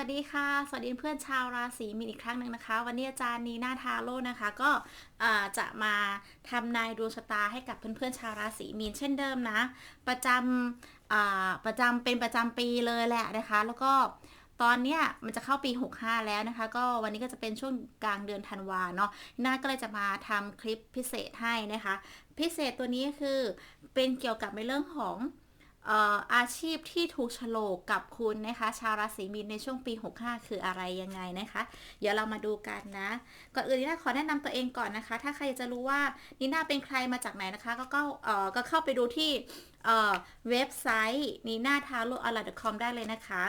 วัสดีค่ะ สวัสดีเพื่อนชาวราศีมีนอีกครั้งหนึ่งนะคะ วันนี้อาจารย์นีนาทาโร่นะคะ ก็จะมาทำนายดวงชะตาให้กับเพื่อนๆชาวราศีมีนเช่นเดิมนะ ประจำประจำเป็นประจำปีเลยแหละนะคะ แล้วก็ตอนเนี้ยมันจะเข้าปี 65 แล้วนะคะ ก็วันนี้ก็จะเป็นช่วงกลางเดือนธันวาเนาะนาก็เลยจะมาทำคลิปพิเศษให้นะคะ พิเศษตัวนี้คือเป็นเกี่ยวกับในเรื่องของ อาชีพที่ถูกโฉลกกับคุณนะคะ ชาวราศีมีนในช่วงปี 65 คืออะไรยังไงนะคะ เดี๋ยวเรามาดูกันนะ ก่อนอื่นนีน่าขอแนะนำตัวเองก่อนนะคะ ถ้าใครจะรู้ว่านีน่าเป็นใครมาจากไหนนะคะ ก็ก็เอ่อก็เข้าไปดูที่เอ่อเว็บไซต์นีน่าทาโร่อลาดคอมได้เลยนะคะ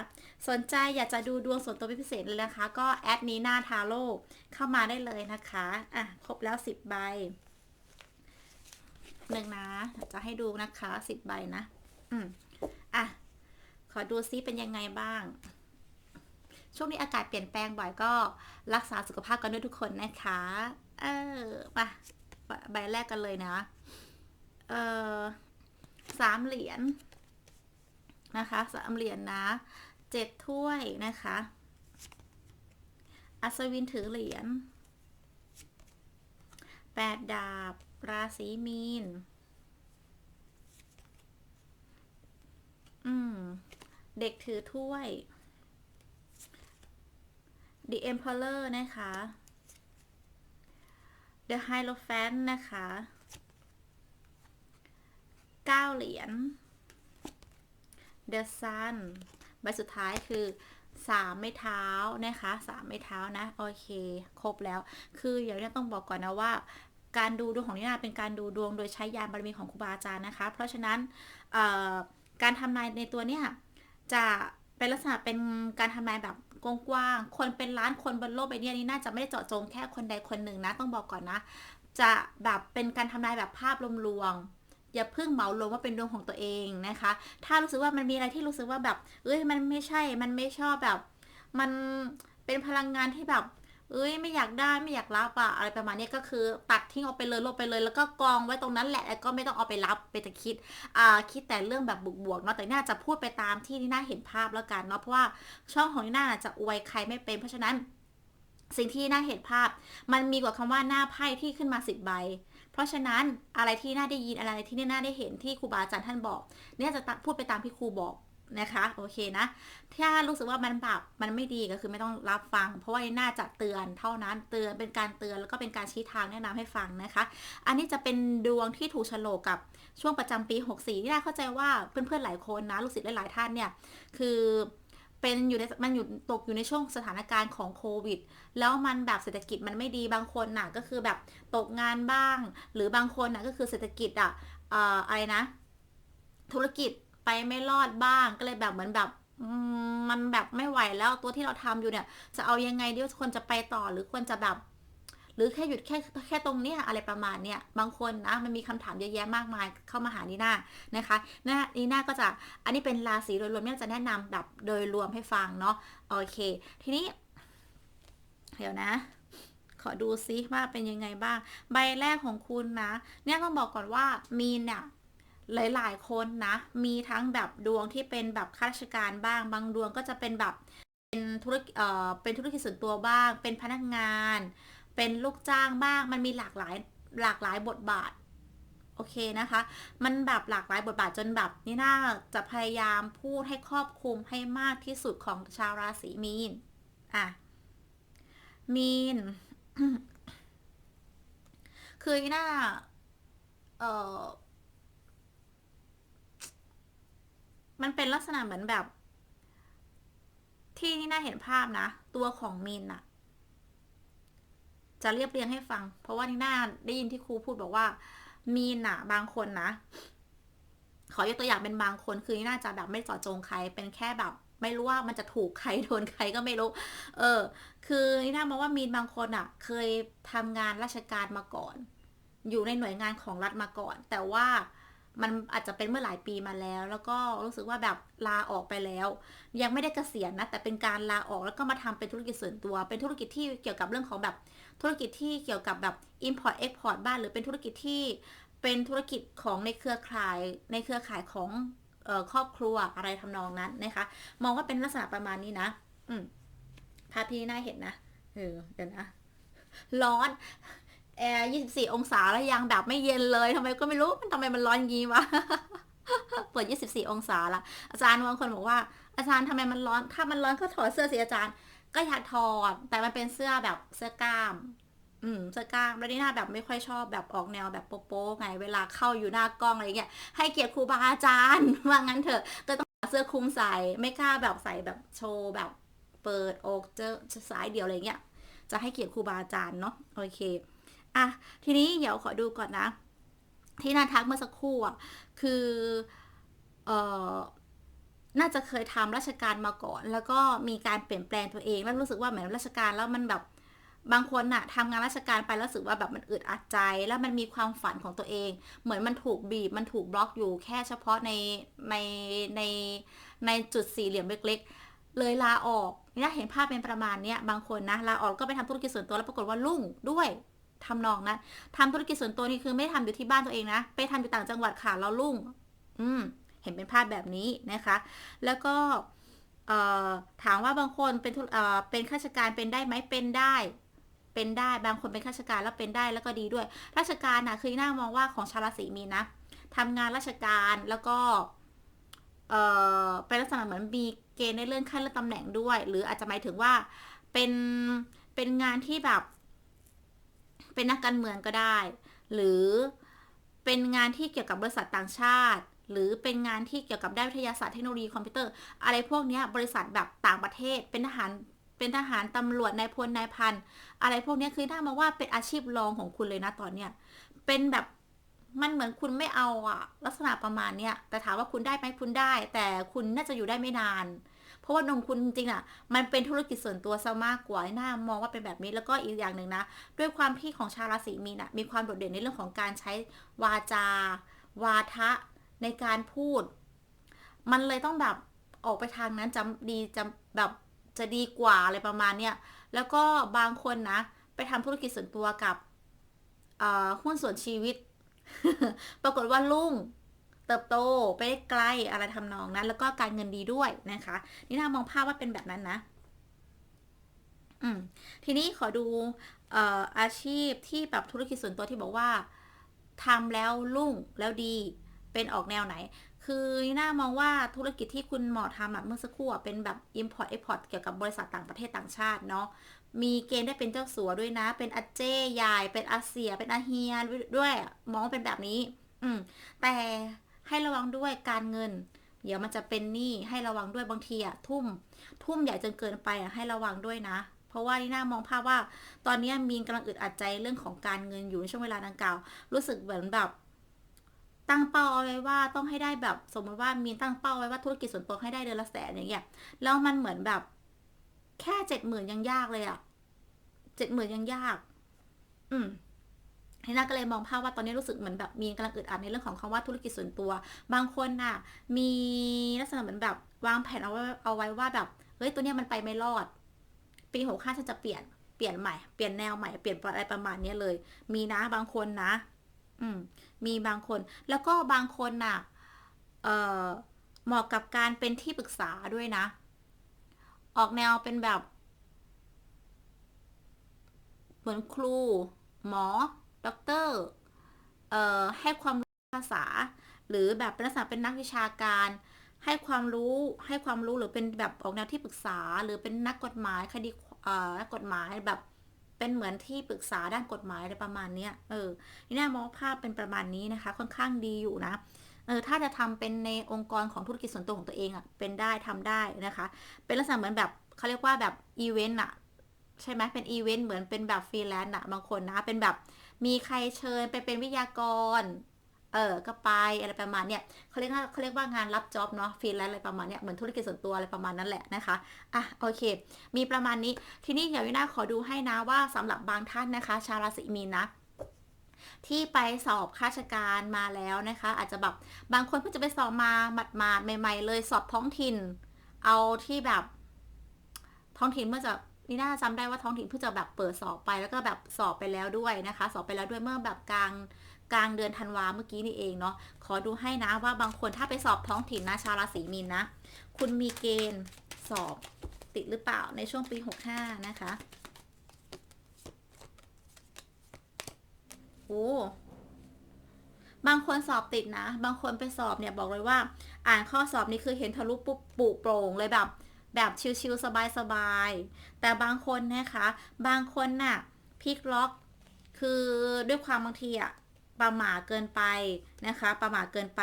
สนใจอยากจะดูดวงส่วนตัวพิเศษเลยนะคะ ก็แอดนีน่าทาโร่เข้ามาได้เลยนะคะอะครบแล้ว 10 ใบหนึ่งนะจะให้ดูนะคะ 10 ใบนะ อืมอะ ขอดูซิเป็นยังไงบ้าง ช่วงนี้อากาศเปลี่ยนแปลงบ่อยก็รักษาสุขภาพกันด้วยทุกคนนะคะ เออมาใบแรกกันเลยนะ เออสามเหรียญนะคะสามเหรียญนะเจ็ดถ้วยนะคะ อัศวินถือเหรียญแปดดาบ ราศีมีน อืม เด็กถือถ้วย The Emperor นะคะ The Hierophant นะคะเก้าเหรียญ The Sun ใบสุดท้ายคือสามไม้เท้านะคะสามไม้เท้านะ โอเค ครบแล้ว คือเดี๋ยวเนี่ยต้องบอกก่อนนะว่า การดูดวงของนินาเป็นการดูดวงโดยใช้ยานบารมีของครูบาอาจารย์นะคะ เพราะฉะนั้นเอ่อ การทำนายในตัวเนี้ยจะเป็นลักษณะเป็นการทำนายแบบกว้างๆคนเป็นล้านคนบนโลกใบนี้นี่น่าจะไม่ได้เจาะจงแค่คนใดคนหนึ่งนะ ต้องบอกก่อนนะ จะแบบเป็นการทำนายแบบภาพรวมๆอย่าเพิ่งเหมารวมว่าเป็นดวงของตัวเองนะคะ ถ้ารู้สึกว่ามันมีอะไรที่รู้สึกว่าแบบ เอ้ยมันไม่ใช่ มันไม่ชอบแบบ มันเป็นพลังงานที่แบบ เอ้ยไม่อยากได้ไม่อยากรับอะอะไรประมาณนี้ก็คือ ตัดทิ้งออกไปเลยลบไปเลย แล้วก็กองไว้ตรงนั้นแหละแล้วก็ไม่ต้องเอาไปรับไปแต่คิดอ่าคิดแต่เรื่องแบบบวกๆเนาะแต่น่าจะพูดไปตามที่นี่น่าเห็นภาพแล้วกันเนาะเพราะว่าช่องของนี่น่าจะอวยใครไม่เป็นเพราะฉะนั้น สิ่งที่น่าเห็นภาพ มันมีกว่าคำว่าหน้าไพ่ที่ขึ้นมาสิบใบเพราะฉะนั้นอะไรที่น่าได้ยินอะไรที่น่าได้เห็นที่ครูบาอาจารย์ท่านบอก เนี่ยจะพูดไปตามที่ครูบอก นะคะโอเคนะ ถ้ารู้สึกว่ามันแบบมันไม่ดีก็คือไม่ต้องรับฟัง เพราะว่าน่าจะเตือนเท่านั้นเตือนเป็นการเตือนแล้วก็เป็นการชี้ทางแนะนำให้ฟังนะคะ อันนี้จะเป็นดวงที่ถูกฉลกกับช่วงประจำปี 64ที่น่าเข้าใจว่าเพื่อนๆหลายคนนะลูกศิษย์หลายๆท่านเนี่ยคือเป็นอยู่ในมันอยู่ตกอยู่ในช่วงสถานการณ์ของโควิด แล้วมันแบบเศรษฐกิจมันไม่ดีบางคนน่ะก็คือแบบตกงานบ้าง หรือบางคนน่ะก็คือเศรษฐกิจอะเอ่ออะไรนะ ธุรกิจ ไปไม่รอดบ้างก็เลยแบบเหมือนแบบมันแบบไม่ไหวแล้วตัวที่เราทำอยู่เนี่ย จะเอายังไงดีควรจะไปต่อหรือควรจะแบบ หรือแค่หยุดแค่แค่ตรงเนี้ยอะไรประมาณเนี้ยบางคนนะมันมีคำถามเยอะแยะมากมายเข้ามาหานีน่านะคะนีนีน่าก็จะอันนี้เป็นราศีโดยรวมเนี่ยจะแนะนำแบบโดยรวมให้ฟังเนาะโอเค ทีนี้ เดี๋ยวนะขอดูซิว่าเป็นยังไงบ้าง ใบแรกของคุณนะ เนี่ยต้องบอกก่อนว่ามีนเนี่ย หลาย ๆ คนนะ มีทั้งแบบดวงที่เป็นแบบข้าราชการบ้าง บางดวงก็จะเป็นแบบเป็นธุรกิจเอ่อเป็นธุรกิจส่วนตัวบ้าง เป็นพนักงาน เป็นลูกจ้างบ้าง มันมีหลากหลายหลากหลายบทบาทโอเคนะคะ มันแบบหลากหลายบทบาทจนแบบนี่น่าจะพยายามพูดให้ครอบคลุมให้มากที่สุดของชาวราศีมีน อะ มีน คือนี่น่า เอ่อ มันเป็นลักษณะเหมือนแบบ ที่นี่น่าเห็นภาพนะ ตัวของมินอะจะเรียบเรียงให้ฟัง เพราะว่านี่น่าได้ยินที่ครูพูดบอกว่า มีนอะบางคนนะ ขอยกตัวอย่างเป็นบางคนคือนี่น่าจะแบบไม่จาะจงใครเป็นแค่แบบ ไม่รู้ว่ามันจะถูกใครโดนใครก็ไม่รู้ เออ คือนี่น่ามองว่ามีนบางคนอะเคยทำงานราชการมาก่อน อยู่ในหน่วยงานของรัฐมาก่อน แต่ว่า มันอาจจะเป็นเมื่อหลายปีมาแล้ว แล้วก็รู้สึกว่าแบบลาออกไปแล้ว ยังไม่ได้เกษียณนะ แต่เป็นการลาออกแล้วก็มาทำเป็นธุรกิจส่วนตัว เป็นธุรกิจที่เกี่ยวกับเรื่องของแบบธุรกิจที่เกี่ยวกับแบบ import export บ้านหรือเป็นธุรกิจที่เป็นธุรกิจของในเครือข่ายในเครือข่ายของครอบครัวอะไรทำนองนั้นนะคะ มองว่าเป็นลักษณะประมาณนี้นะ อืมภาพที่น่าเห็นนะเออเดี๋ยวนะร้อน แอร์24องศาแล้วยังแบบไม่เย็นเลยทำไมก็ไม่รู้มันทำไมมันร้อนงี้วะเปิด24องศาละอาจารย์บางคนบอกว่า อาจารย์ทำไมมันร้อน ถ้ามันร้อนก็ถอดเสื้อสิอาจารย์ ก็อยากถอด แต่มันเป็นเสื้อแบบเสื้อกล้าม อืมเสื้อกล้ามแล้วนี่หน้าแบบไม่ค่อยชอบแบบออกแนวแบบโป๊ะๆไง เวลาเข้าอยู่หน้ากล้องอะไรเงี้ย ให้เกียรติครูบาอาจารย์ ว่างั้นเถอะ ก็ต้องเสื้อคลุมใส่ ไม่กล้าแบบใส่แบบโชว์แบบเปิดอกเจอสายเดียวอะไรเงี้ย จะให้เกียรติครูบาอาจารย์เนาะ โอเค อะทีนี้เดี๋ยวขอดูก่อนนะ ที่นาทักเมื่อสักครู่อะคือเอ่อน่าจะเคยทำราชการมาก่อน แล้วก็มีการเปลี่ยนแปลงตัวเอง แล้วรู้สึกว่าเหมือนราชการแล้วมันแบบบางคนน่ะทำงานราชการไปแล้วรู้สึกว่าแบบมันอึดอัดใจ แล้วมันมีความฝันของตัวเอง เหมือนมันถูกบีบมันถูกบล็อกอยู่แค่เฉพาะในในในในจุดสี่เหลี่ยมเล็กๆ เลยลาออกนี่เห็นภาพเป็นประมาณเนี้ยบางคนนะลาออกก็ไปทำธุรกิจส่วนตัวแล้วปรากฏว่ารุ่งด้วย ทำนองนะทำธุรกิจส่วนตัวนี่คือไม่ได้ทำอยู่ที่บ้านตัวเองนะ ไปทำอยู่ต่างจังหวัดค่ะแล้วรุ่ง อืม เห็นเป็นภาพแบบนี้นะคะ แล้วก็ถามว่าบางคนเป็นเป็นข้าราชการเป็นได้ไหมเป็นได้ เป็นได้บางคนเป็นข้าราชการแล้วเป็นได้แล้วก็ดีด้วย ราชการนะคือหน่ามองว่าของชาวราศีมีนนะทำงานราชการแล้วก็เอ่อเป็นลักษณะเหมือนมีเกณฑ์ในเรื่องขั้นเลื่อนตำแหน่งด้วย หรืออาจจะหมายถึงว่าเป็นเป็นงานที่แบบ เป็นนักการเมืองก็ได้ หรือเป็นงานที่เกี่ยวกับบริษัทต่างชาติ หรือเป็นงานที่เกี่ยวกับด้านวิทยาศาสตร์เทคโนโลยีคอมพิวเตอร์ อะไรพวกนี้บริษัทแบบต่างประเทศ เป็นทหารเป็นทหารตำรวจนายพลนายพันอะไรพวกนี้คือถ้ามาว่าเป็นอาชีพรองของคุณเลยนะตอนเนี้ยเป็นแบบมันเหมือนคุณไม่เอาอะลักษณะประมาณเนี้ยแต่ถามว่าคุณได้ไหมคุณได้ แต่คุณน่าจะอยู่ได้ไม่นาน ราะว่านมคุณจริงๆอะมันเป็นธุรกิจส่วนตัวซะมากกว่าหน้ามองว่าเป็นแบบนี้แล้วก็อีกอย่างหนึ่งนะ ด้วยความที่ของชาวราศีมีนอะมีความโดดเด่นในเรื่องของการใช้วาจา วาทะในการพูด มันเลยต้องแบบออกไปทางนั้นจะดีจะแบบจะดีกว่าอะไรประมาณเนี้ยแล้วก็บางคนนะ ไปทำธุรกิจส่วนตัวกับหุ้นส่วนชีวิต ปรากฏว่าลุ่ง เติบโตไปได้ไกลอะไรทำนองนั้น แล้วก็การเงินดีด้วยนะคะ นี่นามองภาพว่าเป็นแบบนั้นนะอืมทีนี้ขอดูเอ่ออาชีพที่แบบธุรกิจส่วนตัวที่บอกว่าทำแล้วลุ่งแล้วดีเป็นออกแนวไหน คือนี่น่ามองว่าธุรกิจที่คุณหมอทำอะเมื่อสักครู่เป็นแบบ import export เกี่ยวกับบริษัทต่างประเทศต่างชาติเนาะมีเกณฑ์ได้เป็นเจ้าสัวด้วยนะ เป็นอาเจ้ใหญ่เป็นอาเซีย เป็นอาเฮียด้วย มองเป็นแบบนี้ อืม แต่ ให้ระวังด้วยการเงิน เดี๋ยวมันจะเป็นหนี้ให้ระวังด้วยบางทีอะทุ่ม ทุ่มใหญ่จนเกินไปอะให้ระวังด้วยนะ เพราะว่านี่น่ามองภาพว่า ตอนนี้มีนกำลังอึดอัดใจเรื่องของการเงินอยู่ในช่วงเวลาดังกล่าว รู้สึกเหมือนแบบตั้งเป้าเอาไว้ว่าต้องให้ได้แบบสมมติว่ามีนตั้งเป้าไว้ว่าธุรกิจส่วนตัวให้ได้เดือนละแสนอย่างเงี้ยแล้วมันเหมือนแบบแค่เจ็ดหมื่นยังยากเลยอะเจ็ดหมื่นยังยาก อืม นี่น่าก็เลยมองภาพว่าตอนนี้รู้สึกเหมือนแบบมีกำลังอึดอัดในเรื่องของคำว่าธุรกิจส่วนตัว บางคนน่ะ มีลักษณะเหมือนแบบวางแผนเอาไว้เอาไว้ว่าแบบเฮ้ยตัวเนี้ยมันไปไม่รอด ปีหกห้าฉันจะเปลี่ยนเปลี่ยนใหม่เปลี่ยนแนวใหม่เปลี่ยนอะไรประมาณนี้เลย มีนะบางคนนะ อืม มีบางคน แล้วก็บางคนน่ะ เอ่อเหมาะกับการเป็นที่ปรึกษาด้วยนะ ออกแนวเป็นแบบ เหมือนครู หมอ ด็อกเตอร์เอ่อให้ความรู้ภาษา หรือแบบเป็นลักษณะเป็นนักวิชาการ ให้ความรู้ให้ความรู้หรือเป็นแบบออกแนวที่ปรึกษา หรือเป็นนักกฎหมายคดีเอ่อนักกฎหมายแบบเป็นเหมือนที่ปรึกษาด้านกฎหมายอะไรประมาณเนี้ยเออนี่น่มองภาพเป็นประมาณนี้นะคะ ค่อนข้างดีอยู่นะเออถ้าจะทำเป็นในองค์กรของธุรกิจส่วนตัวของตัวเองอะ่ะเป็นได้ทำได้นะคะ เป็นลักษณะเหมือนแบบเขาเรียกว่าแบบอีเวนต์อะใช่ไหมเป็นอีเวนต์เหมือนเป็นแบบฟรีแลนซ์อะบางคนนะเป็นแบบ มีใครเชิญไปเป็นวิทยากร เออก็ไปอะไรประมาณเนี้ยเขาเรียกว่าเขาเรียกว่างานรับจ็อบเนาะฟรีแลนซ์อะไรประมาณเนี้ยเหมือนธุรกิจส่วนตัวอะไรประมาณนั้นแหละนะคะอะโอเค มีประมาณนี้ทีนี้เดี๋ยววินาขอดูให้นะว่าสำหรับบางท่านนะคะ ชาวราศีมีนนะที่ไปสอบข้าราชการมาแล้วนะคะ อาจจะแบบบางคนเพิ่งจะไปสอบมาหมาดๆใหม่ ๆ เลยสอบท้องถิ่น เอาที่แบบท้องถิ่นเมื่อจะ นี่น่าจำได้ว่าท้องถิ่นเพิ่งจะแบบเปิดสอบไปแล้วก็แบบสอบไปแล้วด้วยนะคะ สอบไปแล้วด้วยเมื่อแบบกลางกลางเดือนธันวาเมื่อกี้นี่เองเนาะขอดูให้นะว่าบางคนถ้าไปสอบท้องถิ่นนะชาวราศีมีนนะ คุณมีเกณฑ์สอบติดหรือเปล่าในช่วงปี 65 นะคะโอ้บางคนสอบติดนะ บางคนไปสอบเนี่ยบอกเลยว่า อ่านข้อสอบนี้คือเห็นทะลุปุ๊บปุโปร่งเลยแบบ แบบชิวๆสบายๆ แต่บางคนนะคะ บางคนน่ะพลิกล็อก คือด้วยความบางทีอะประหม่าเกินไปนะคะ ประหม่าเกินไป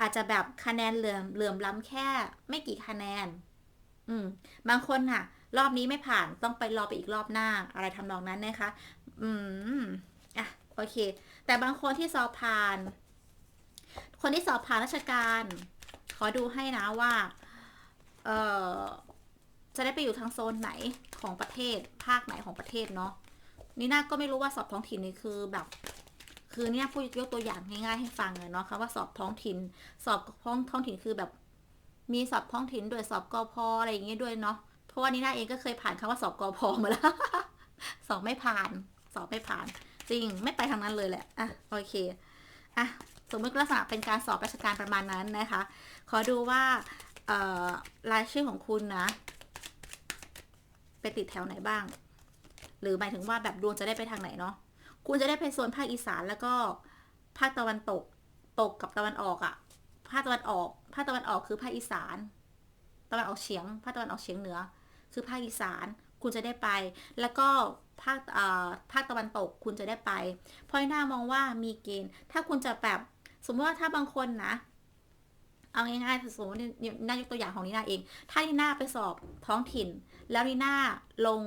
อาจจะแบบคะแนนเหลื่อมเหลื่อมล้ำแค่ไม่กี่คะแนน อืม บางคนน่ะ รอบนี้ไม่ผ่านต้องไปรอไปอีกรอบหน้า อะไรทำนองนั้นนะคะ อืมอะโอเค แต่บางคนที่สอบผ่าน คนที่สอบผ่านราชการ ขอดูให้นะว่า เอ่อ จะได้ไปอยู่ทางโซนไหนของประเทศ ภาคไหนของประเทศเนาะนี่น่าก็ไม่รู้ว่าสอบท้องถิ่นนี่คือแบบ คือเนี่ยพูดยกตัวอย่างง่ายๆให้ฟังเลยเนาะค่ะว่าสอบท้องถิ่น สอบท้องท้องถิ่นคือแบบ มีสอบท้องถิ่นด้วยสอบกอพออะไรอย่างเงี้ยด้วยเนาะเพราะว่านี่น่าเองก็เคยผ่านคำว่าสอบกอพอมาแล้วสอบไม่ผ่าน สอบไม่ผ่าน จริงไม่ไปทางนั้นเลยแหละอะโอเคอะสมมติลักษณะเป็นการสอบราชการประมาณนั้นนะคะ ขอดูว่ารายชื่อของคุณนะ ไปติดแถวไหนบ้าง หรือหมายถึงว่าแบบดวงจะได้ไปทางไหนเนาะคุณจะได้ไปโซนภาคอีสานแล้วก็ภาคตะวันตก ตกกับตะวันออกอะภาคตะวันออก ภาคตะวันออกคือภาคอีสาน ตะวันออกเฉียง ภาคตะวันออกเฉียงเหนือ คือภาคอีสาน คุณจะได้ไป แล้วก็ภาคเอ่อภาคตะวันตก คุณจะได้ไปเพราะหน้ามองว่ามีเกณฑ์ ถ้าคุณจะแบบ สมมติว่าถ้าบางคนนะ เอาง่ายๆสมมตินี่น่ายกตัวอย่างของนีนาเอง ถ้านีนาไปสอบท้องถิ่น แล้วนีนาลง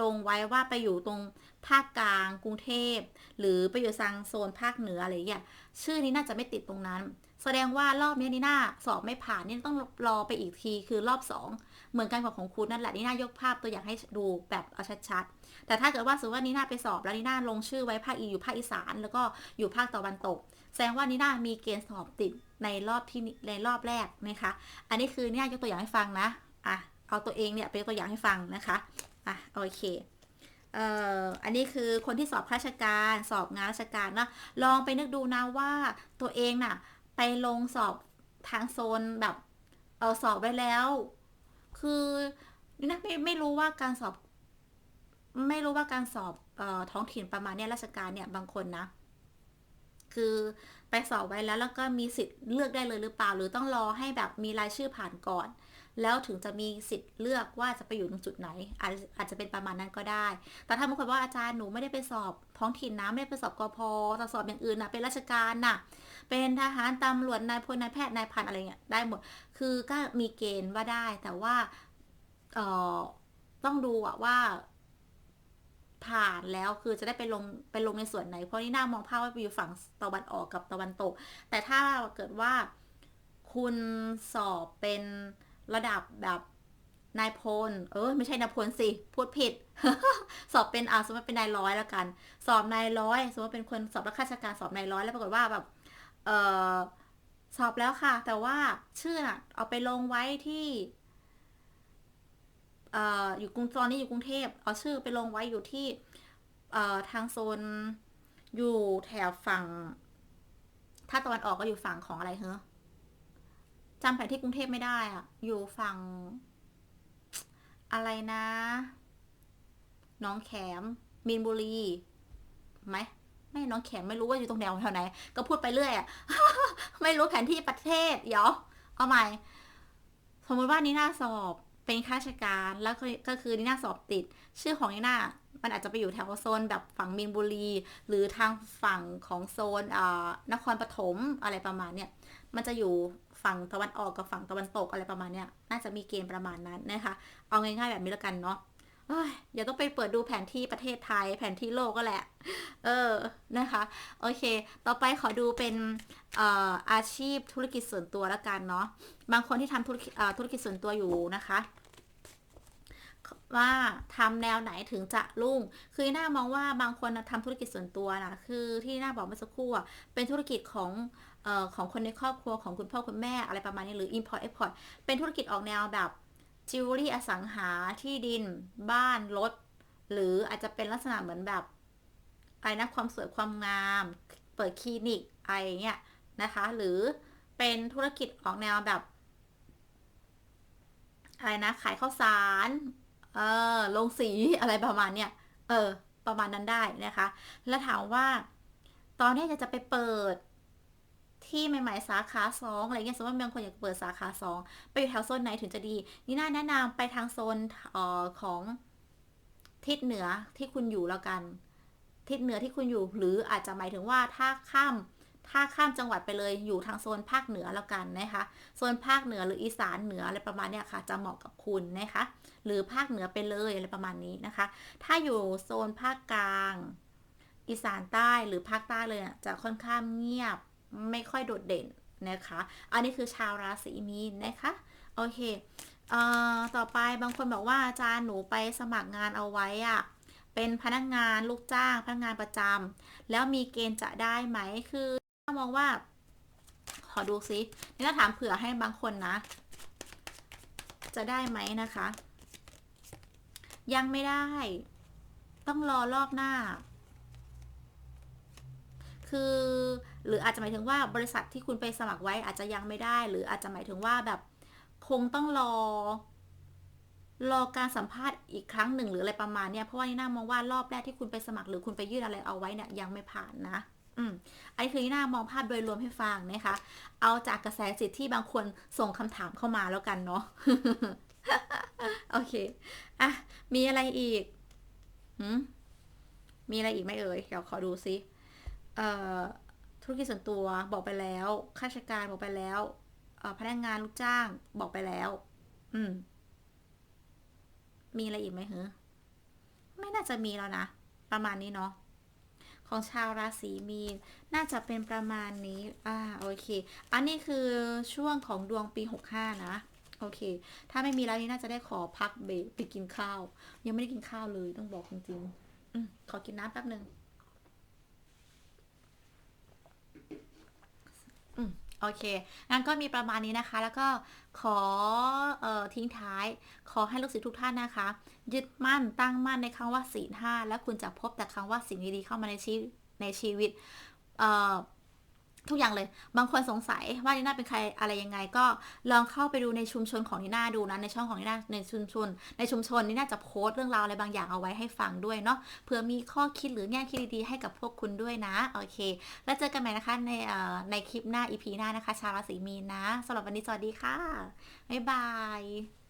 ลงไว้ว่าไปอยู่ตรงภาคกลางกรุงเทพ หรือไปอยู่ทางโซนภาคเหนืออะไรอย่างเงี้ยชื่อนี้น่าจะไม่ติดตรงนั้น แสดงว่ารอบนี้นีนาสอบไม่ผ่านนี่ต้องรอไปอีกทีคือรอบสองเหมือนกันกับของคุณนั่นแหละนีนายกภาพตัวอย่างให้ดูแบบเอาชัดๆแต่ถ้าเกิดว่าสมมติว่านีนาไปสอบแล้วนีนาลงชื่อไว้ภาคอีอยู่ภาคอีสาน แล้วก็อยู่ภาคตะวันตก แสดงว่านีน่ามีเกณฑ์สอบติดในรอบที่ในรอบแรกนะคะ อันนี้คือนีน่ายกตัวอย่างให้ฟังนะ อะ เอาตัวเองเนี่ยเป็นตัวอย่างให้ฟังนะคะ อะ โอเค เอ่อ อันนี้คือคนที่สอบราชการ สอบงานราชการเนาะลองไปนึกดูนะว่าตัวเองน่ะ ไปลงสอบทางโซนแบบ เออสอบไว้แล้ว คือนี่นะไม่ไม่รู้ว่าการสอบ ไม่รู้ว่าการสอบเอ่อท้องถิ่นประมาณเนี้ยราชการเนี่ยบางคนนะ คือไปสอบไว้แล้วแล้วก็มีสิทธิ์เลือกได้เลยหรือเปล่า หรือต้องรอให้แบบมีรายชื่อผ่านก่อน แล้วถึงจะมีสิทธิ์เลือกว่าจะไปอยู่ตรงจุดไหน อาจอาจจะเป็นประมาณนั้นก็ได้ แต่ถ้าบางคนว่าอาจารย์หนูไม่ได้ไปสอบท้องถิ่นนะไม่ได้ไปสอบกพแต่สอบอย่างอื่นนะเป็นราชการน่ะ เป็นทหารตำรวจนายพลนายแพทย์นายพันอะไรเงี้ยได้หมด คือก็มีเกณฑ์ว่าได้แต่ว่าเอ่อต้องดูอะว่า ผ่านแล้วคือจะได้ไปลงไปลงในส่วนไหน เพราะนี่น่ามองภาพว่าอยู่ฝั่งตะวันออกกับตะวันตก แต่ถ้าเกิดว่าคุณสอบเป็นระดับแบบนายพล เออ ไม่ใช่นายพลสิ พูดผิด สอบเป็นอ่าสมมติเป็นนายร้อยแล้วกัน สอบนายร้อย สมมติเป็นคนสอบรับข้าราชการสอบนายร้อยแล้วปรากฏว่าแบบ เออสอบแล้วค่ะ แต่ว่าชื่อน่ะ เอาไปลงไว้ที่ อยู่กรุงตอนนี้อยู่กรุงเทพเอาชื่อไปลงไว้อยู่ที่ทางโซนอยู่แถวฝั่ง ถ้าตะวันออกก็อยู่ฝั่งของอะไรเหรอจำแผนที่กรุงเทพไม่ได้อะอยู่ฝั่ง อะไรนะน้องแขมมีนบุรีไหมไม่น้องแขมไม่รู้ว่าอยู่ตรงแนวแถวไหน ก็พูดไปเรื่อยอะไม่รู้แผนที่ประเทศ เดี๋ยว เอาใหม่ สมมติว่านี่น่าสอบ เป็นข้าราชการแล้วก็คือนี่น่าสอบติด ชื่อของนี่น่ามันอาจจะไปอยู่แถวโซนแบบฝั่งมีนบุรี หรือทางฝั่งของโซนอ่านครปฐมอะไรประมาณเนี้ยมันจะอยู่ฝั่งตะวันออกกับฝั่งตะวันตกอะไรประมาณเนี้ยน่าจะมีเกณฑ์ประมาณนั้นนะคะ เอาง่ายๆแบบนี้แล้วกันเนาะ อย่าต้องไปเปิดดูแผนที่ประเทศไทย แผนที่โลกก็แหละ เออ นะคะ โอเค ต่อไปขอดูเป็นอออาชีพธุรกิจส่วนตัวแล้วกันเนาะ บางคนที่ทำธุรกิจธุรกิจส่วนตัวอยู่นะคะว่าทำแนวไหนถึงจะรุ่ง คือหน้ามองว่าบางคนนะทำธุรกิจส่วนตัวนะคือที่หน้าบอกเมื่อสักครู่เป็นธุรกิจของออของคนในครอบครัวของคุณพ่อคุณแม่อะไรประมาณนี้หรือ import export เป็นธุรกิจออกแนวแบบ จิวเวลรี่อสังหาที่ดิน บ้านรถ หรืออาจจะเป็นลักษณะเหมือนแบบอะไรนะความสวยความงาม เปิดคลินิกอะไรอเงี้ยนะคะ หรือเป็นธุรกิจออกแนวแบบอะไรนะ ขายข้าวสาร เออลงสีอะไรประมาณเนี้ย เออ ประมาณนั้นได้นะคะ แล้วถามว่า ตอนนี้จะจะไปเปิด ที่ใหม่ๆ สาขาสองอะไรเงี้ยสมมติบางคนอยากเปิดสาขาสองไปอยู่แถวโซนไหนถึงจะดี นี่น่าแนะนำไปทางโซนเอ่อของทิศเหนือที่คุณอยู่แล้วกัน ทิศเหนือที่คุณอยู่ หรืออาจจะหมายถึงว่าถ้าข้ามถ้าข้ามจังหวัดไปเลยอยู่ทางโซนภาคเหนือแล้วกันนะคะโซนภาคเหนือหรืออีสานเหนืออะไรประมาณเนี้ยค่ะ จะเหมาะกับคุณนะคะ หรือภาคเหนือไปเลยอะไรประมาณนี้นะคะ ถ้าอยู่โซนภาคกลาง อีสานใต้หรือภาคใต้เลยอะจะค่อนข้างเงียบ ไม่ค่อยโดดเด่นนะคะ อันนี้คือชาวราศีมีนนะคะ โอเคเอ่อต่อไปบางคนบอกว่าอาจารย์หนูไปสมัครงานเอาไว้อะเป็นพนักงานลูกจ้างพนักงานประจำแล้วมีเกณฑ์จะได้ไหมคือถ้ามองว่า ขอดูซินี่ถ้าถามเผื่อให้บางคนนะ จะได้ไหมนะคะ ยังไม่ได้ ต้องรอรอบหน้า คือ หรืออาจจะหมายถึงว่าบริษัทที่คุณไปสมัครไว้อาจจะยังไม่ได้ หรืออาจจะหมายถึงว่าแบบคงต้องรอ รอการสัมภาษณ์อีกครั้งหนึ่งหรืออะไรประมาณเนี้ยเพราะว่านี่น่ามองว่ารอบแรกที่คุณไปสมัคร หรือคุณไปยื่นอะไรเอาไว้เนี่ยยังไม่ผ่านนะอืมอันนี้คือนี่น่ามองภาพโดยรวมให้ฟังนะคะ เอาจากกระแสจิตที่บางคนส่งคำถามเข้ามาแล้วกันเนาะโอเคอะมีอะไรอีกหืมมีอะไรอีกไหมเอ่ยเดี๋ยวขอดูซิเอ่อ ธุรกิจส่วนตัวบอกไปแล้วข้าราชการบอกไปแล้วพนักงานลูกจ้างบอกไปแล้ว อืม มีอะไรอีกไหมเหรอไม่น่าจะมีแล้วนะ ประมาณนี้เนาะของชาวราศีมีนน่าจะเป็นประมาณนี้ อ่าโอเค อันนี้คือช่วงของดวงปี 65 นะ โอเค ถ้าไม่มีแล้วนี่น่าจะได้ขอพักเบรกไปกินข้าว ยังไม่ได้กินข้าวเลยต้องบอกจริงๆอืขอกินน้ำแป๊บหนึ่งอืม โอเค งั้นก็มีประมาณนี้นะคะ แล้วก็ขอออทิ้งท้าย ขอให้ลูกศิษย์ทุกท่านนะคะ ยึดมั่นตั้งมั่นในคำว่าศีลห้า แล้วคุณจะพบแต่คำว่าสิ่งดีๆเข้ามาในชีวิตในชีวิตเทุกอย่างเลย บางคนสงสัยว่านีน่าเป็นใครอะไรยังไง ก็ลองเข้าไปดูในชุมชนของนีน่าดูนะในช่องของนีน่าในชุมชน ในชุมชนนีน่าจะโพสต์เรื่องราวอะไรบางอย่างเอาไว้ให้ฟังด้วยเนาะเพื่อมีข้อคิดหรือแง่คิดดีๆให้กับพวกคุณด้วยนะโอเค แล้วเจอกันใหม่นะคะในในคลิปหน้า EP หน้านะคะ ชาวราศีมีนนะสำหรับวันนี้สวัสดีค่ะบ๊ายบาย